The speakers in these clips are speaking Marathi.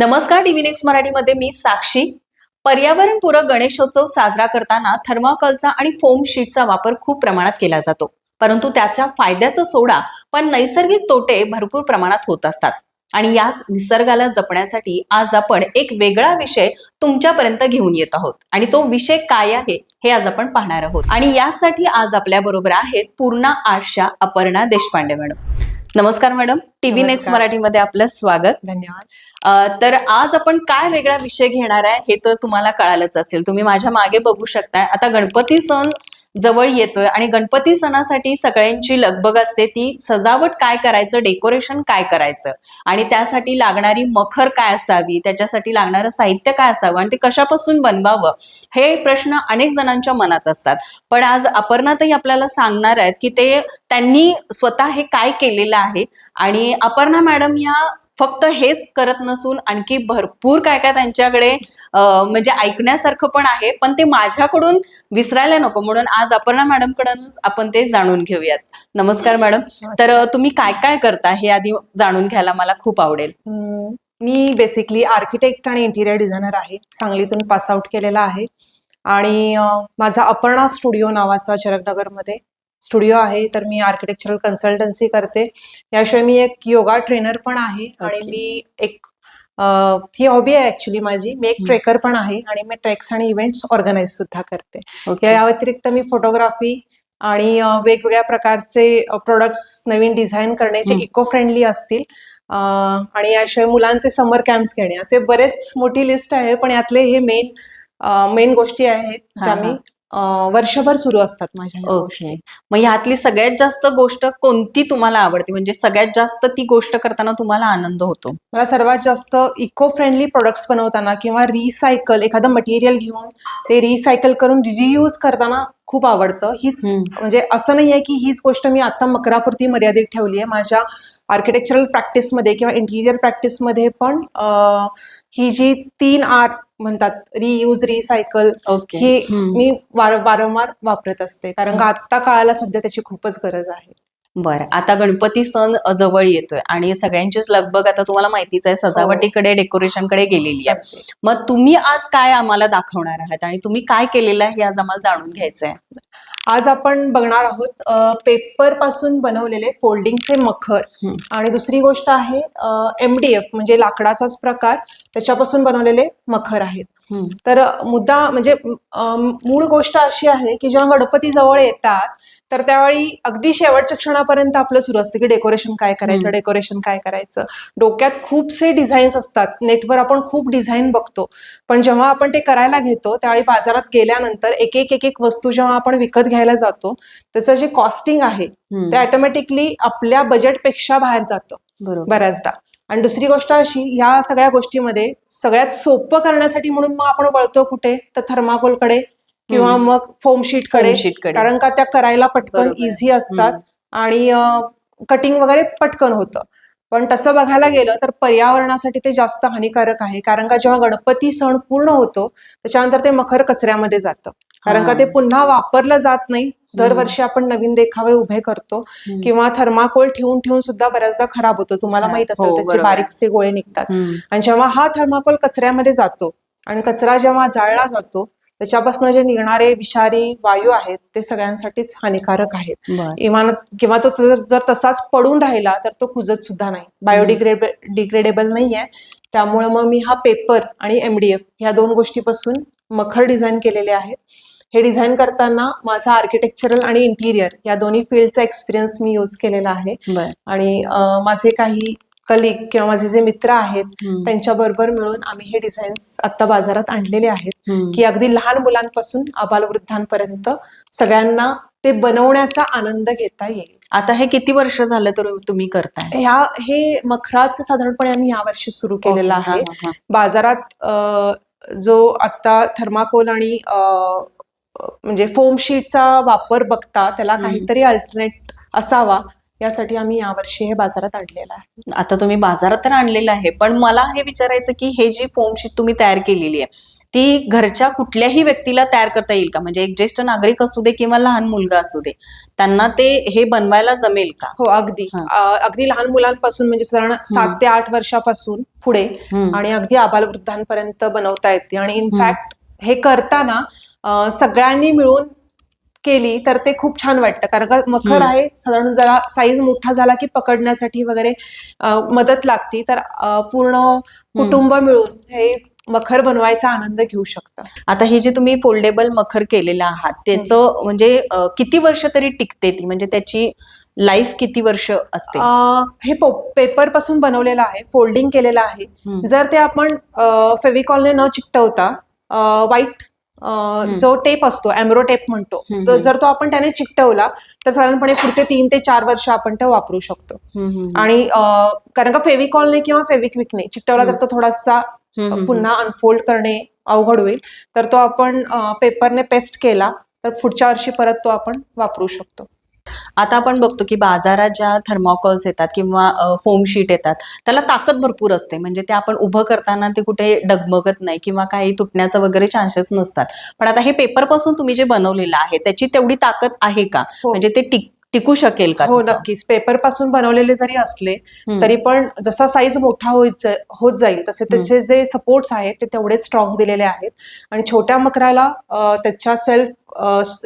नमस्कार टीव्ही नेक्स्ट मराठीमध्ये मी साक्षी. पर्यावरणपूरक गणेशोत्सव साजरा करताना थर्माकोलचा आणि फोम शीटचा वापर खूप प्रमाणात केला जातो. परंतु त्याच्या फायद्याचा सोडा पण नैसर्गिक तोटे भरपूर प्रमाणात होत असतात. आणि याच निसर्गाला जपण्यासाठी आज आपण एक वेगळा विषय तुमच्यापर्यंत घेऊन येत आहोत. आणि तो विषय काय आहे हे आज आपण पाहणार आहोत. आणि यासाठी आज आपल्या बरोबर आहेत पूर्णा आशा अपर्णा देशपांडे मॅडम. नमस्कार मॅडम. TV next. मराठीमध्ये आपलं स्वागत. धन्यवाद. तर आज आपण काय वेगळा विषय घेणार आहे हे तर तुम्हाला कळालंच असेल. तुम्ही माझ्या मागे बघू शकताय. आता गणपती सण जवळ येतोय आणि गणपती सणासाठी सगळ्यांची लगबग असते ती सजावट काय करायचं डेकोरेशन काय करायचं? आणि त्यासाठी लागणारी मखर काय असावी? त्याच्यासाठी लागणारं साहित्य काय असावं? आणि ते कशापासून बनवावं? हे प्रश्न अनेक जणांच्या मनात असतात. पण आज अपर्णातही आपल्याला सांगणार आहेत की ते त्यांनी स्वतः हे काय केलेलं आहे? आणि अपर्णा मॅडम या फक्त हेच करत नसून आणखी भरपूर काय काय त्यांच्याकडे म्हणजे ऐकण्यासारखं पण आहे. पण ते माझ्याकडून विसरायला नको. म्हणून आज अपर्णा मॅडम कडूनच आपण ते जाणून घेऊयात. नमस्कार मॅडम. तर तुम्ही काय काय करता हे आधी जाणून घ्यायला मला खूप आवडेल. मी बेसिकली आर्किटेक्ट आणि इंटिरियर डिझायनर आहे. सांगलीतून पास आउट केलेला आहे. आणि माझा अपर्णा स्टुडिओ नावाचा चरकनगरमध्ये स्टुडिओ आहे तर मी आर्किटेक्चरल कन्सल्टन्सी करते याशिवाय मी एक योगा ट्रेनर पण आहे आणि. मी एक ही हॉबी आहे ऍक्च्युली माझी मी एक. ट्रेकर पण आहे आणि मी ट्रेक्स आणि इव्हेंट्स ऑर्गनाईज सुद्धा करते. या व्यतिरिक्त मी फोटोग्राफी आणि वेगवेगळ्या प्रकारचे प्रोडक्ट्स नवीन डिझाईन करण्याचे हं. इको फ्रेंडली असतील आणि याशिवाय मुलांचे समर कॅम्प्स घेणे असे बरेच मोठी लिस्ट आहे पण यातले हे मेन मेन गोष्टी आहेत ज्या मी वर्षभर सुरू असतात माझ्या ह्या गोष्टी. ओके मग ह्यातली सगळ्यात जास्त गोष्ट कोणती तुम्हाला आवडते? म्हणजे सगळ्यात जास्त ती गोष्ट करताना तुम्हाला आनंद होतो? मला सर्वात जास्त इको फ्रेंडली प्रोडक्ट्स बनवताना किंवा रिसायकल एखादं मटेरियल घेऊन ते रिसायकल करून रियूज करताना खूप आवडतं. हीच हम्म. म्हणजे असं नाहीये की हीच गोष्ट मी आता मकरापुरती मर्यादित ठेवली आहे. माझ्या आर्किटेक्चरल प्रॅक्टिसमध्ये किंवा इंटिरियर प्रॅक्टिसमध्ये पण अं, ही जी तीन आर म्हणतात रियूज रिसायकल ओके ही हम्म. मी वार- वारंवार वापरत असते. कारण का आता काळाला सध्या त्याची खूपच गरज आहे. बरं. आता गणपती सण अ, जवळ येतोय आणि सगळ्यांचीच लगबग आता तुम्हाला माहितीच आहे सजावटीकडे डेकोरेशनकडे गेलेली आहे. मग तुम्ही आज काय आम्हाला दाखवणार आहात आणि तुम्ही काय केलेलं आहे हे आज आम्हाला जाणून घ्यायचं आहे आज आपण बघणार आहोत पेपरपासून बनवलेले फोल्डिंगचे मखर. आणि दुसरी गोष्ट आहे एमडीएफ म्हणजे लाकडाचाच प्रकार त्याच्यापासून बनवलेले मखर आहेत. तर मुद्दा म्हणजे मूळ गोष्ट अशी आहे की जेव्हा गणपती जवळ येतात तर त्यावेळी अगदी शेवटच्या क्षणापर्यंत आपलं सुरू असतं की डेकोरेशन काय करायचं. डेकोरेशन काय करायचं. डोक्यात खूपसे डिझाईन्स असतात. नेटवर आपण खूप डिझाईन बघतो. पण जेव्हा आपण ते करायला घेतो त्यावेळी बाजारात गेल्यानंतर एक एक एक एक वस्तू जेव्हा आपण विकत घ्यायला जातो त्याचं जे कॉस्टिंग आहे. ते ऑटोमॅटिकली आपल्या बजेटपेक्षा बाहेर जातं. बऱ्याचदा. आणि दुसरी गोष्ट अशी ह्या सगळ्या गोष्टीमध्ये सगळ्यात सोपं करण्यासाठी म्हणून मग आपण वळतो कुठे? तर थर्माकोलकडे. किंवा. मग फोम sheet कडे. कारण का त्या करायला पटकन. इझी असतात. आणि कटिंग वगैरे पटकन होतं पण तसं बघायला गेलं तर पर्यावरणासाठी ते जास्त हानिकारक आहे कारण का जेव्हा गणपती सण पूर्ण होतो त्याच्यानंतर ते मखर कचऱ्यामध्ये जातं कारण का. ते पुन्हा वापरलं जात नाही दरवर्षी आपण नवीन देखावे उभे करतो. किंवा थर्माकोल ठेवून ठेवून सुद्धा बऱ्याचदा खराब होतो तुम्हाला. माहीत असेल हो, त्याचे. बारीकसे गोळे निघतात. आणि जेव्हा हा थर्माकोल कचऱ्यामध्ये जातो आणि कचरा जेव्हा जाळला जातो त्याच्यापासून जे निघणारे विषारी वायू आहेत ते सगळ्यांसाठीच हानिकारक आहेत बरं. इमानत किंवा तो जर तसाच पडून राहिला तर तो कुजत सुद्धा नाही बायोडिग्रेडेबल डिग्रेडेबल नाहीये त्यामुळे मग मी हा पेपर आणि एमडीएफ ह्या दोन गोष्टीपासून मखर डिझाईन केलेले आहेत हे डिझाईन करताना माझा आर्किटेक्चरल आणि इंटिरियर या दोन्ही फील्डचा एक्सपिरियन्स मी यूज केलेला आहे. आणि माझे काही कलिग किंवा माझे जे मित्र आहेत. त्यांच्याबरोबर मिळून आम्ही हे डिझाईन्स आता बाजारात आणलेले आहेत. की अगदी लहान मुलांपासून अबालवृद्धांपर्यंत सगळ्यांना ते बनवण्याचा आनंद घेता येईल. आता हे किती वर्ष झालं तर तुम्ही करताय? ह्या हे मखराचं साधारणपणे आम्ही यावर्षी सुरू केलेलं आहे. बाजारात जो आता थर्माकोल आणि म्हणजे फोम शीटचा वापर बघता त्याला. काहीतरी अल्टरनेट असावा यासाठी आम्ही यावर्षी हे बाजारात आणलेलं आहे. आता तुम्ही बाजारात तर आणलेलं आहे पण मला हे विचारायचं की हे जी फोम शीट तुम्ही तयार केलेली आहे ती घरच्या कुठल्याही व्यक्तीला तयार करता येईल का? म्हणजे एक ज्येष्ठ नागरिक असू दे किंवा लहान मुलगा असू दे त्यांना ते हे बनवायला जमेल का? हो अगदी. अगदी लहान मुलांपासून म्हणजे साधारण सात ते आठ वर्षापासून पुढे. आणि अगदी आबालवृद्धांपर्यंत बनवता येते. आणि इनफॅक्ट हे. करताना सगळ्यांनी मिळून केली तर ते खूप छान वाटतं. कारण का मखर. आहे साधारण जरा साईज मोठा झाला की पकडण्यासाठी वगैरे मदत लागती. तर पूर्ण कुटुंब मिळून हे मखर बनवायचा आनंद घेऊ शकतं. आता ही जी तुम्ही फोल्डेबल मखर केलेलं आहात त्याचं म्हणजे किती वर्ष तरी टिकते ती? म्हणजे त्याची लाईफ किती वर्ष असते? हे पेपरपासून बनवलेलं आहे फोल्डिंग केलेलं आहे. जर ते आपण फेविकॉलने न चिकटवता व्हाईट जो टेप असतो अॅम्रो टेप म्हणतो तर. जर तो आपण त्याने चिकटवला तर साधारणपणे पुढचे तीन ते चार वर्ष आपण ते वापरू शकतो. आणि कारण का फेविकॉलने किंवा फेविक्विकने चिकटवला तर तो थोडासा. पुन्हा अनफोल्ड करणे अवघड होईल. तर तो आपण पेपरने पेस्ट केला तर पुढच्या वर्षी परत तो आपण वापरू शकतो. आता आपण बघतो की बाजारात ज्या थर्मोकॉल्स येतात किंवा फोम शीट येतात त्याला ताकद भरपूर असते. म्हणजे ते आपण उभं करताना ते कुठे डगमगत नाही किंवा काही तुटण्याचं वगैरे चान्सेस नसतात. पण आता हे पेपरपासून तुम्ही जे बनवलेलं आहे त्याची तेवढी ताकद आहे का? हो. म्हणजे ते टिक टिकू शकेल का हो? नक्कीच पेपरपासून बनवलेले जरी असले. तरी पण जसा साईज मोठा होत जाईल तसे त्याचे जे सपोर्ट्स आहेत ते तेवढेच स्ट्रॉंग दिलेले आहेत आणि छोट्या मकराला त्याच्या सेल्फ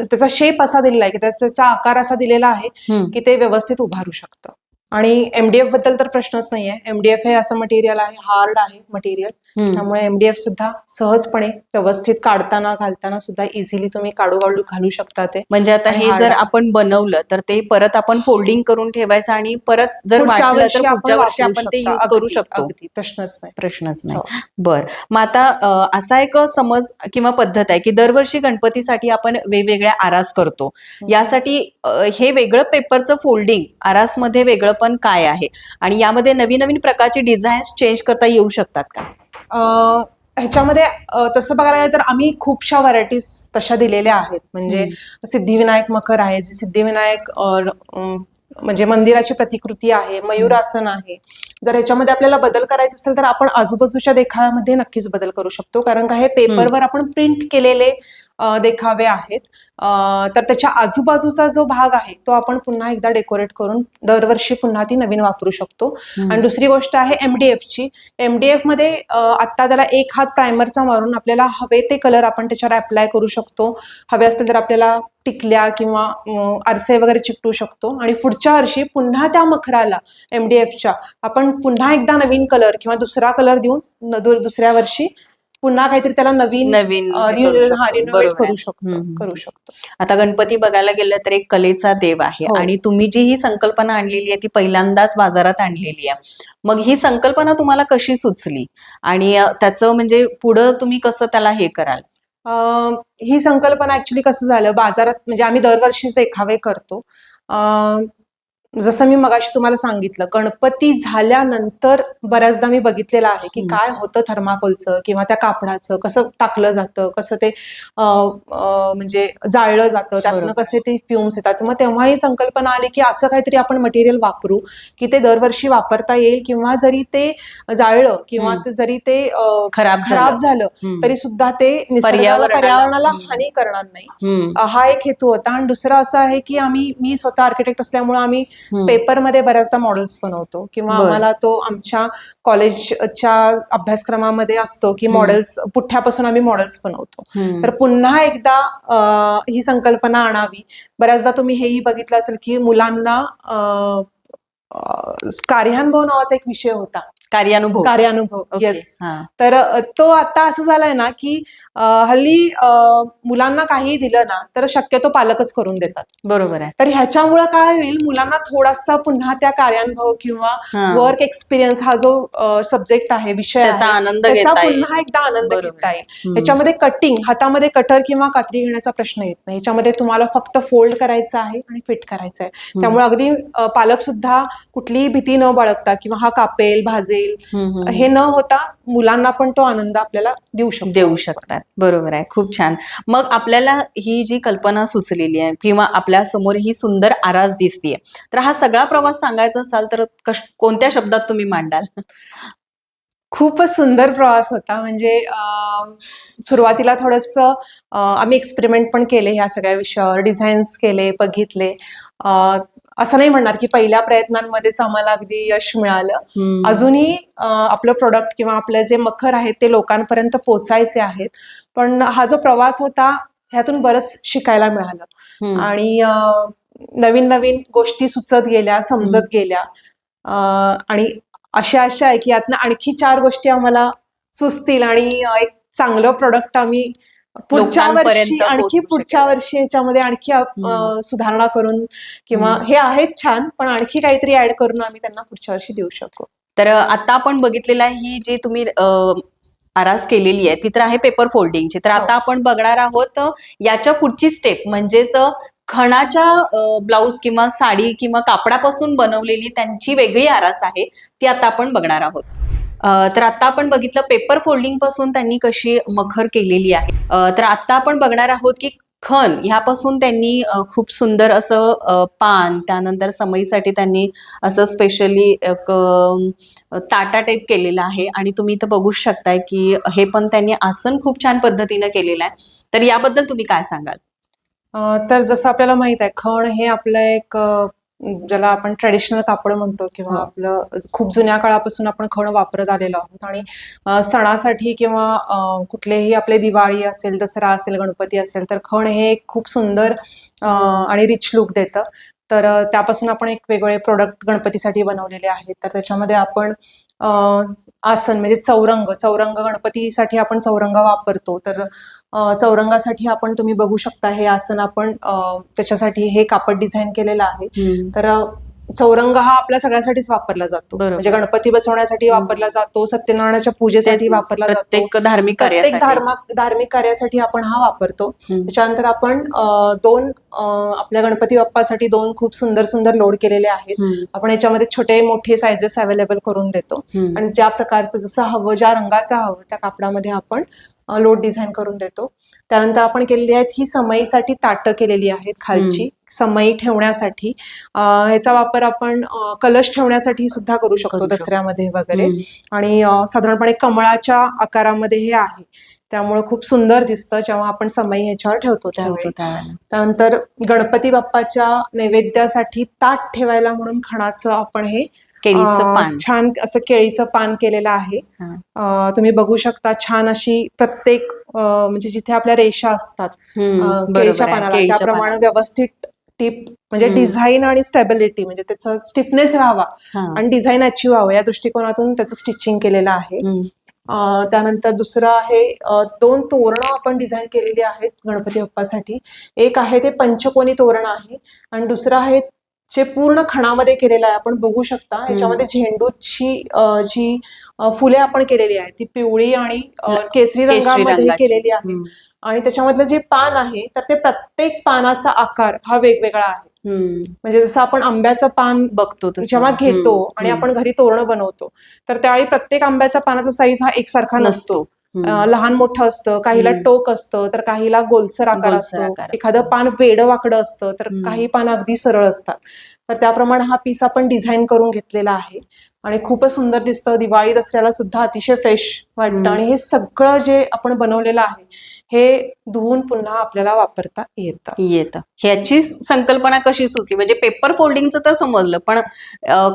त्याचा शेप असा दिलेला आहे की त्या- त्याचा आकार असा दिलेला आहे. की ते व्यवस्थित उभारू शकतं आणि एमडीएफबद्दल तर प्रश्नच नाही आहे एमडीएफ हे असं मटेरियल आहे हार्ड आहे मटेरियल. त्यामुळे एमडीएफ सुद्धा सहजपणे व्यवस्थित काढताना घालताना सुद्धा इझिली तुम्ही काढू काढू घालू शकता ते. म्हणजे आता हे जर. आपण बनवलं तर ते परत आपण फोल्डिंग करून ठेवायचं आणि परत जर पुढच्या वर्षी आपण ते. युज करू शकतो. प्रश्नच नाही. प्रश्नच नाही. हो. बर. मग आता असा एक समज किंवा पद्धत आहे की दरवर्षी गणपतीसाठी आपण वेगवेगळ्या आरास करतो. यासाठी हे वेगळं पेपरचं फोल्डिंग आरासमध्ये वेगळं पण काय आहे? आणि यामध्ये नवीन नवीन प्रकारचे डिझाईन्स चेंज करता येऊ शकतात का? ह्याच्यामध्ये तसं बघायला गेलं तर आम्ही खूपशा व्हरायटीज तशा दिलेल्या आहेत. म्हणजे सिद्धिविनायक मकर आहे जे सिद्धिविनायक म्हणजे मंदिराची प्रतिकृती आहे मयूरासन आहे. जर ह्याच्यामध्ये आपल्याला बदल करायचे असेल तर आपण आजूबाजूच्या देखाव्यामध्ये नक्कीच बदल करू शकतो. कारण का हे पेपरवर आपण प्रिंट केलेले देखावे आहेत. तर त्याच्या आजूबाजूचा जो भाग आहे तो आपण पुन्हा एकदा डेकोरेट करून दरवर्षी पुन्हा ती नवीन वापरू शकतो. आणि दुसरी गोष्ट आहे एमडीएफ ची. एमडीएफमध्ये अं, आत्ता त्याला एक हात प्रायमरचा मारून आपल्याला हवे ते कलर आपण त्याच्यावर अप्लाय करू शकतो. हवे असतील तर आपल्याला टिकल्या किंवा आरसे वगैरे चिकटू शकतो. आणि पुढच्या वर्षी पुन्हा त्या मखराला एमडीएफच्या आपण पुन्हा एकदा नवीन कलर किंवा दुसरा कलर देऊन दुसऱ्या वर्षी पुन्हा काहीतरी त्याला नवीन नवीन हे करू शकतो. रिनोव्हेट बरोबर करू आहे. शकतो हम्म. करू शकतो आता गणपती बघायला गेलं तर एक कलेचा देव आहे हो. आणि तुम्ही जी ही संकल्पना आणलेली आहे ती पहिल्यांदाच बाजारात आणलेली आहे मग ही संकल्पना तुम्हाला कशी सुचली आणि अ, त्याचं म्हणजे पुढं तुम्ही कसं त्याला हे कराल अं, ही संकल्पना ऍक्च्युली कसं झालं बाजारात म्हणजे आम्ही दरवर्षीच देखावे करतो अं, जसं मी मगाशी तुम्हाला सांगितलं गणपती झाल्यानंतर बऱ्याचदा मी बघितलेलं आहे की. काय होतं थर्माकोलचं किंवा त्या कापडाचं कसं टाकलं जातं कसं ते म्हणजे जाळलं जातं त्यातनं. कसे ते फ्युम्स येतात मग तेव्हा ही संकल्पना आली की असं काहीतरी आपण मटेरियल वापरू की ते दरवर्षी वापरता येईल किंवा जरी ते जाळलं किंवा जरी ते खराब खराब झालं. तरी सुद्धा ते पर्यावरणाला-. हानी करणार नाही हा एक हेतू होता आणि दुसरा असा आहे की आम्ही मी स्वतः आर्किटेक्ट असल्यामुळे आम्ही. पेपरमध्ये बऱ्याचदा मॉडेल्स बनवतो किंवा. आम्हाला तो आमच्या कॉलेजच्या अभ्यासक्रमामध्ये असतो की. मॉडेल्स पुठ्ठ्यापासून आम्ही मॉडेल्स बनवतो. तर पुन्हा एकदा ही संकल्पना आणावी बऱ्याचदा तुम्ही हेही बघितलं असेल की मुलांना कार्यानुभव नावाचा एक विषय होता कार्यानुभव कार्यानुभव. येस. तर तो आता असं झालाय ना की हल्ली मुलांना काही दिलं ना तर शक्यतो पालकच करून देतात. बरोबर आहे. तर ह्याच्यामुळे काय होईल मुलांना थोडासा पुन्हा त्या कार्यानुभव किंवा. वर्क एक्सपिरियन्स हा जो सब्जेक्ट आहे विषय आनंद पुन्हा एकदा आनंद. घेता येईल. ह्याच्यामध्ये कटिंग हातामध्ये कटर किंवा कात्री घेण्याचा प्रश्न येत नाही. ह्याच्यामध्ये तुम्हाला फक्त फोल्ड करायचं आहे आणि फिट करायचं आहे. त्यामुळे अगदी पालक सुद्धा कुठलीही भीती न बाळगता किंवा हा कापेल भाजेल. हे न होता मुलांना पण तो आनंद आपल्याला देऊ शकतो. देऊ शकतात. बरोबर आहे खूप छान. मग आपल्याला ही जी कल्पना सुचलेली आहे किंवा आपल्यासमोर ही सुंदर आरास दिसतीये तर हा सगळा प्रवास सांगायचा असाल तर कश- कोणत्या शब्दात तुम्ही मांडाल? खूपच सुंदर प्रवास होता. म्हणजे सुरुवातीला थोडंसं आम्ही एक्सपेरिमेंट पण केले ह्या सगळ्या विषयावर डिझाईन्स केले बघितले. असं नाही म्हणणार की पहिल्या प्रयत्नांमध्येच आम्हाला अगदी यश मिळालं. अजूनही आपलं प्रोडक्ट किंवा आपले जे मखर आहेत ते लोकांपर्यंत पोचायचे आहेत. पण हा जो प्रवास होता ह्यातून बरंच शिकायला मिळालं. आणि नवीन नवीन गोष्टी सुचत गेल्या समजत गेल्या. आणि अशा अशा आहे की यातनं आणखी चार गोष्टी आम्हाला सुचतील आणि एक चांगलं प्रोडक्ट आम्ही पुढच्या वर्षी आणखी पुढच्या. वर्षी ह्याच्यामध्ये आणखी. सुधारणा करून किंवा. हे आहेत छान पण आणखी काहीतरी ऍड करून आम्ही त्यांना पुढच्या वर्षी देऊ शकू तर आता आपण बघितलेलं ही जी तुम्ही आरास केलेली आहे ती तर आहे पेपर फोल्डिंगची तर आता हो. आपण बघणार आहोत याच्या पुढची स्टेप म्हणजेच खणाच्या ब्लाऊज किंवा साडी किंवा कापडापासून बनवलेली त्यांची वेगळी आरास आहे ती आता आपण बघणार आहोत तर आता आपण बघितलं पेपर फोल्डिंगपासून त्यांनी कशी मखर केलेली आहे. तर आता आपण बघणार आहोत की खण ह्यापासून त्यांनी खूप सुंदर असं पान त्यानंतर समईसाठी त्यांनी असं स्पेशली एक ताटा टाईप केलेला आहे. आणि तुम्ही इथं बघू शकताय की हे पण त्यांनी आसन खूप छान पद्धतीनं केलेलं आहे. तर याबद्दल तुम्ही काय सांगाल? तर जसं आपल्याला माहीत आहे खण हे आपलं एक ज्याला आपण ट्रेडिशनल कापड म्हणतो किंवा हो. आपलं खूप जुन्या काळापासून आपण खण वापरत आलेलो आहोत. आणि सणासाठी किंवा कुठलेही आपले दिवाळी असेल दसरा असेल गणपती असेल तर खण हे एक खूप सुंदर आणि रिच लुक देतं. तर त्यापासून आपण एक वेगवेगळे प्रोडक्ट गणपतीसाठी बनवलेले आहेत. तर त्याच्यामध्ये आपण आसन म्हणजे चौरंग चौरंग गणपतीसाठी आपण चौरंग वापरतो. तर चौरंगासाठी आपण तुम्ही बघू शकता हे आसन आपण त्याच्यासाठी हे कापड डिझाईन केलेलं आहे. तर चौरंग हा आपल्या सगळ्यासाठीच वापरला जातो. म्हणजे गणपती बसवण्यासाठी. वापरला जातो सत्यनारायणाच्या पूजेसाठी वापरला जातो. प्रत्येक धार्मिक धार्मिक कार्यासाठी आपण हा वापरतो. त्याच्यानंतर आपण दोन आपल्या गणपती बाप्पासाठी दोन खूप सुंदर सुंदर लोड केलेले आहेत. आपण याच्यामध्ये छोटे मोठे सायझेस अवेलेबल करून देतो. आणि ज्या प्रकारचं जसं हवं ज्या रंगाचं हवं त्या कापडामध्ये आपण लोड डिझाईन करून देतो. त्यानंतर आपण केलेली आहेत ही समईसाठी ताटं केलेली आहेत खालची. समई ठेवण्यासाठी. ह्याचा वापर आपण कलश ठेवण्यासाठी सुद्धा करू शकतो. दसऱ्यामध्ये वगैरे. आणि साधारणपणे कमळाच्या आकारामध्ये हे आहे. त्यामुळे खूप सुंदर दिसतं जेव्हा आपण समई ह्याच्यावर ठेवतो त्यावेळी. त्यानंतर गणपती बाप्पाच्या नैवेद्यासाठी ताट ठेवायला म्हणून खणाचं आपण हे केळीचं पान छान असं केळीचं पान केलेलं आहे तुम्ही बघू शकता छान अशी प्रत्येक म्हणजे जिथे आपल्या रेषा असतात केळीच्या. पानाला त्याप्रमाणे. व्यवस्थित टिप म्हणजे. डिझाईन आणि स्टेबिलिटी म्हणजे त्याचं स्टिफनेस राहावा. आणि डिझाईन अचीव व्हावं या दृष्टिकोनातून त्याचं स्टिचिंग केलेलं आहे त्यानंतर दुसरं आहे दोन तोरणं आपण डिझाईन केलेली आहेत गणपती बाप्पासाठी एक आहे ते पंचकोनी तोरण आहे आणि दुसरं आहे जे पूर्ण खणामध्ये केलेलं आहे आपण बघू शकता ह्याच्यामध्ये झेंडूची जी फुले आपण केलेली आहेत ती पिवळी आणि केसरी रंगामध्ये. केलेली आहे आणि त्याच्यामधलं जे पान आहे तर ते प्रत्येक पानाचा आकार हा वेगवेगळा आहे. म्हणजे जसं आपण आंब्याचं पान बघतो. जेव्हा घेतो आणि. आपण घरी तोरणं बनवतो तर त्यावेळी प्रत्येक आंब्याचा पानाचा साईज हा एकसारखा नसतो लहान मोठं असतं काहीला. टोक असतं तर काहीला गोलसर आकार असतो. एखादं. पान वेडं वाकडं असतं तर. काही पान अगदी सरळ असतात. तर त्याप्रमाणे हा पीस आपण डिझाईन करून घेतलेला आहे. आणि खूपच सुंदर दिसतं. दिवाळी दसऱ्याला सुद्धा अतिशय फ्रेश वाटतं. आणि हे सगळं जे आपण बनवलेलं आहे हे धुवून पुन्हा आपल्याला वापरता येतं. येतं. ह्याची संकल्पना कशी सुचली? म्हणजे पेपर फोल्डिंगचं तर समजलं पण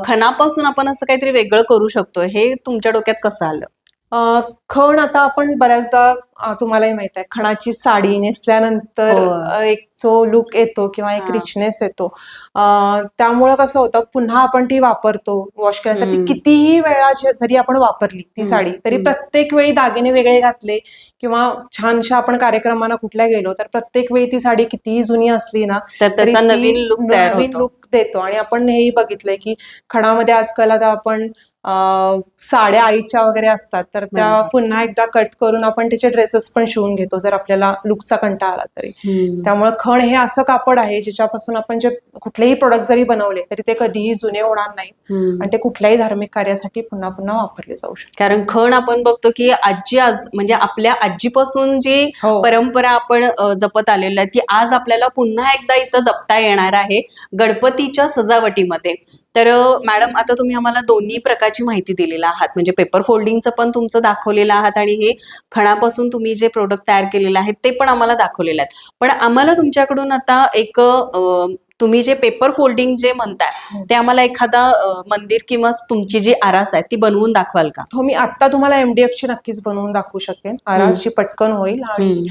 खणापासून आपण असं काहीतरी वेगळं करू शकतो हे तुमच्या डोक्यात कसं आलं? खण आता आपण बऱ्याचदा तुम्हालाही माहीत आहे खणाची साडी नेसल्यानंतर हो. एक जो लुक येतो किंवा एक. रिचनेस येतो त्यामुळं कसं होतं पुन्हा आपण ती वापरतो वॉश केल्यानंतर ती. कितीही वेळा जरी आपण वापरली ती. साडी तरी. प्रत्येक वेळी दागिने वेगळे घातले किंवा छानशा आपण कार्यक्रमांना कुठल्या गेलो तर प्रत्येक वेळी ती साडी कितीही जुनी असली ना तर नवीन लुक देतो आणि आपण हेही बघितलंय की खणामध्ये आजकाल आता आपण साड्या आईच्या वगैरे असतात तर त्या. पुन्हा एकदा कट करून आपण त्याचे ड्रेसेस पण शिवून घेतो जर आपल्याला लुकचा कंटाळा आला तरी. त्यामुळे खण हे असं कापड आहे ज्याच्यापासून आपण जे कुठलेही प्रोडक्ट जरी बनवले तरी ते कधीही जुने होणार नाही. आणि ते कुठल्याही धार्मिक कार्यासाठी पुन्हा पुन्हा वापरले जाऊ शकतात कारण खण आपण बघतो की आजी आज म्हणजे आपल्या आजीपासून जी हो परंपरा आपण जपत आलेलो आहे ती आज आपल्याला पुन्हा एकदा इथं जपता येणार आहे गणपतीच्या सजावटीमध्ये तर मॅडम आता तुम्ही आम्हाला दोन्ही प्रकारची माहिती दिलेला आहात. म्हणजे पेपर फोल्डिंगचं पण तुमचं दाखवलेलं आहात आणि हे खणापासून तुम्ही जे प्रोडक्ट तयार केलेले आहेत ते पण आम्हाला दाखवलेले आहेत. पण आम्हाला तुमच्याकडून आता एक तुम्ही जे पेपर फोल्डिंग जे म्हणताय ते आम्हाला एखादा मंदिर किंवा तुमची जी आरास आहे ती बनवून दाखवाल का? हो मी आता तुम्हाला एमडीएफ ची नक्कीच बनवून दाखवू शकेन. आरास जी पटकन होईल आणि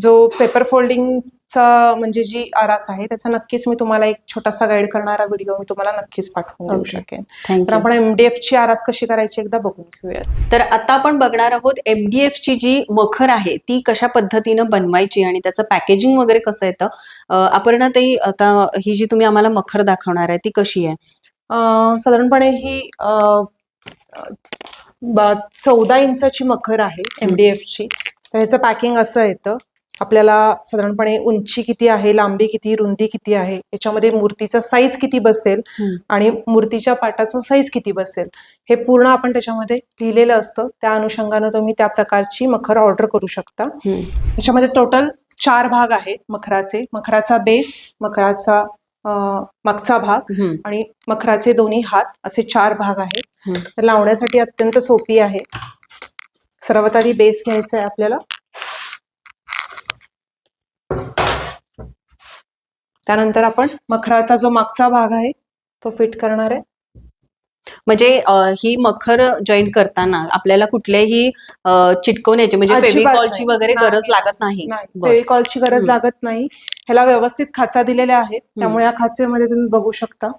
जो पेपर फोल्डिंगचा म्हणजे जी आरास आहे त्याचा नक्कीच मी तुम्हाला एक छोटासा गाईड करणारा व्हिडिओ मी तुम्हाला नक्कीच पाठवून देऊ. शकेन. तर आपण एमडीएफ ची आरास कशी करायची एकदा बघून घेऊयात. तर आता आपण बघणार आहोत एमडीएफ ची जी मखर आहे ती कशा पद्धतीनं बनवायची आणि त्याचं पॅकेजिंग वगैरे कसं येतं? अपर्णा ताई आता ही जी तुम्ही आम्हाला मखर दाखवणार आहे ती कशी आहे? साधारणपणे ही चौदा इंचाची मखर आहे एमडीएफ ची. तर ह्याचं पॅकिंग असं येतं. आपल्याला साधारणपणे उंची किती आहे लांबी किती रुंदी किती आहे याच्यामध्ये मूर्तीचा साईज किती बसेल. आणि मूर्तीच्या पाटाचा साईज किती बसेल हे पूर्ण आपण त्याच्यामध्ये लिहिलेलं असतं. त्या अनुषंगानं तुम्ही त्या प्रकारची मखर ऑर्डर करू शकता. याच्यामध्ये टोटल चार भाग आहेत मखराचे. मखराचा बेस मखराचा मागचा भाग. आणि मखराचे दोन्ही हात असे चार भाग आहेत. लावण्यासाठी अत्यंत सोपी आहे. सर्वात आधी बेस घ्यायचा आहे आपल्याला त्यानंतर आपण मखराचा जो मागचा भाग आहे तो फिट करणार आहे म्हणजे ही मखर जॉईन करताना आपल्याला कुठल्याही अं, चिटकवण्याची म्हणजे फेविकॉलची. वगैरे. गरज लागत नाही. फेविकॉलची गरज. लागत नाही ह्याला व्यवस्थित खाचा दिलेल्या आहेत त्यामुळे या खाचेमध्ये तुम्ही बघू शकता.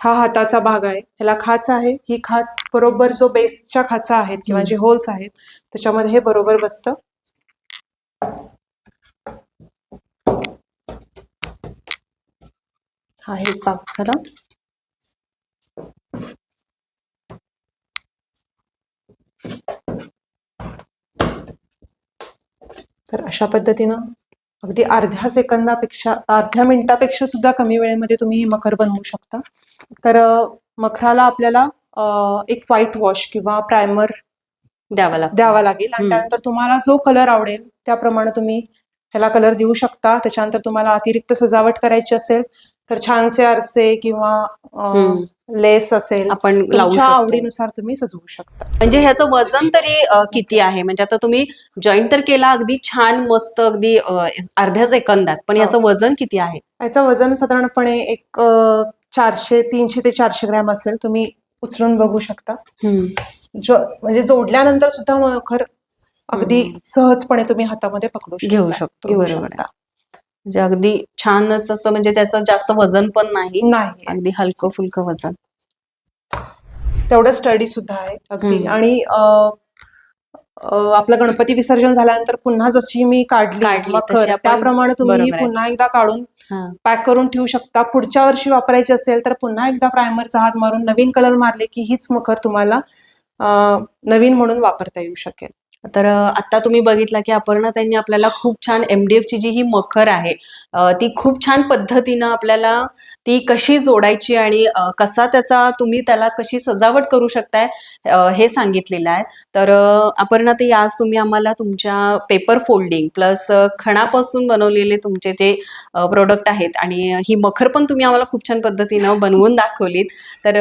हा हाताचा भाग आहे. ह्याला खाच आहे. ही खाच बरोबर जो बेसच्या खाचा आहेत किंवा. जे होल्स आहेत त्याच्यामध्ये हे बरोबर बसतं. हा एक भाग झाला. तर अशा पद्धतीनं अगदी अर्ध्या सेकंदापेक्षा अर्ध्या मिनिटापेक्षा सुद्धा कमी वेळेमध्ये तुम्ही ही मखर बनवू शकता तर मखराला आपल्याला एक व्हाईट वॉश किंवा प्रायमर द्यावा लागतो द्यावा लागेल आणि. त्यानंतर तुम्हाला जो कलर आवडेल त्याप्रमाणे तुम्ही ह्याला कलर देऊ शकता त्याच्यानंतर तुम्हाला अतिरिक्त सजावट करायची असेल तर छानसे आरसे किंवा. लेस असेल. आपण तुमच्या. आवडीनुसार तुम्ही सजवू शकता. म्हणजे ह्याचं वजन तरी किती आहे? म्हणजे आता तुम्ही जॉईन तर केला अगदी छान मस्त अगदी अर्ध्या सेकंदात. पण हो. याचं वजन किती आहे? याचं वजन साधारणपणे एक चारशे तीनशे ते चारशे ग्रॅम असेल. तुम्ही उचलून बघू शकता. जो म्हणजे जोडल्यानंतर सुद्धा मखर अगदी. सहजपणे तुम्ही हातामध्ये पकडू घेऊ शकतो, घेऊ. शकता. म्हणजे अगदी छानच असं म्हणजे त्याचं जास्त वजन पण नाही नाही अगदी हलकं फुलकं वजन तेवढं स्टडी सुद्धा आहे अगदी हम्म. आणि अ, अ, आपलं गणपती विसर्जन झाल्यानंतर पुन्हा जशी मी काढली काढली तशी मखर आपण- त्याप्रमाणे तुम्ही बरोबर आहे. पुन्हा एकदा काढून हा. पॅक करून ठेवू शकता पुढच्या वर्षी वापरायची असेल तर पुन्हा एकदा प्रायमरचा हात मारून नवीन कलर मारले की हीच मखर तुम्हाला अ, नवीन म्हणून वापरता येऊ शकेल तर आता तुम्ही बघितलं की अपर्णा त्यांनी आपल्याला खूप छान एमडीएफची जी ही मखर आहे ती खूप छान पद्धतीनं आपल्याला ती कशी जोडायची आणि कसा त्याचा तुम्ही त्याला कशी सजावट करू शकताय हे सांगितलेलं आहे. तर अपर्णा ताई आज तुम्ही आम्हाला तुमच्या पेपर फोल्डिंग प्लस खणापासून बनवलेले तुमचे जे प्रोडक्ट आहेत आणि ही मखर पण तुम्ही आम्हाला खूप छान पद्धतीनं बनवून दाखवलीत. तर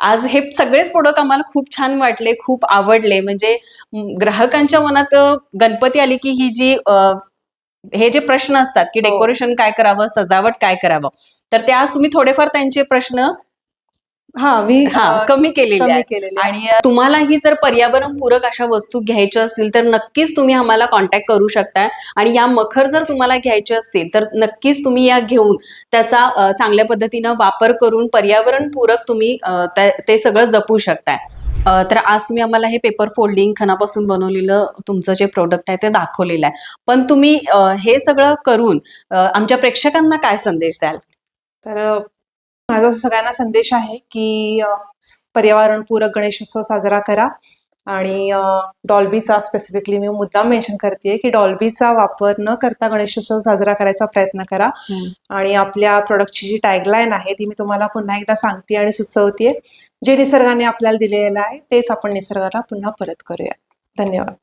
आज हे सगळेच प्रोडक्ट आम्हाला खूप छान वाटले खूप आवडले. म्हणजे ग्राहक ग्राहकांच्या मनात गणपती आली की ही जी हे जे प्रश्न असतात की हो. डेकोरेशन काय करावं सजावट काय करावं तर ते आज तुम्ही थोडेफार त्यांचे प्रश्न हा मी हा कमी केलेले आणि तुम्हालाही जर पर्यावरणपूरक अशा वस्तू घ्यायच्या असतील तर नक्कीच तुम्ही आम्हाला कॉन्टॅक्ट करू शकताय. आणि या मखर जर तुम्हाला घ्यायचे असतील तर नक्कीच तुम्ही या घेऊन त्याचा चांगल्या पद्धतीनं वापर करून पर्यावरणपूरक तुम्ही ते सगळं जपू शकताय. तर आज तुम्ही आम्हाला हे पेपर फोल्डिंग खणापासून बनवलेलं तुमचं जे प्रोडक्ट आहे ते दाखवलेलं आहे. पण तुम्ही हे सगळं करून आमच्या प्रेक्षकांना काय संदेश द्याल? तर माझा सगळ्यांना संदेश आहे की पर्यावरणपूरक गणेशोत्सव साजरा करा. आणि डॉल्बीचा स्पेसिफिकली मी मुद्दाम मेन्शन करते की डॉल्बीचा वापर न करता गणेशोत्सव साजरा करायचा प्रयत्न करा. आणि आपल्या प्रोडक्टची जी टॅगलाईन आहे ती मी तुम्हाला पुन्हा एकदा सांगते आणि सुचवते जे निसर्गाने आपल्याला दिलेलं आहे तेच आपण निसर्गाला पुन्हा परत करूयात. धन्यवाद.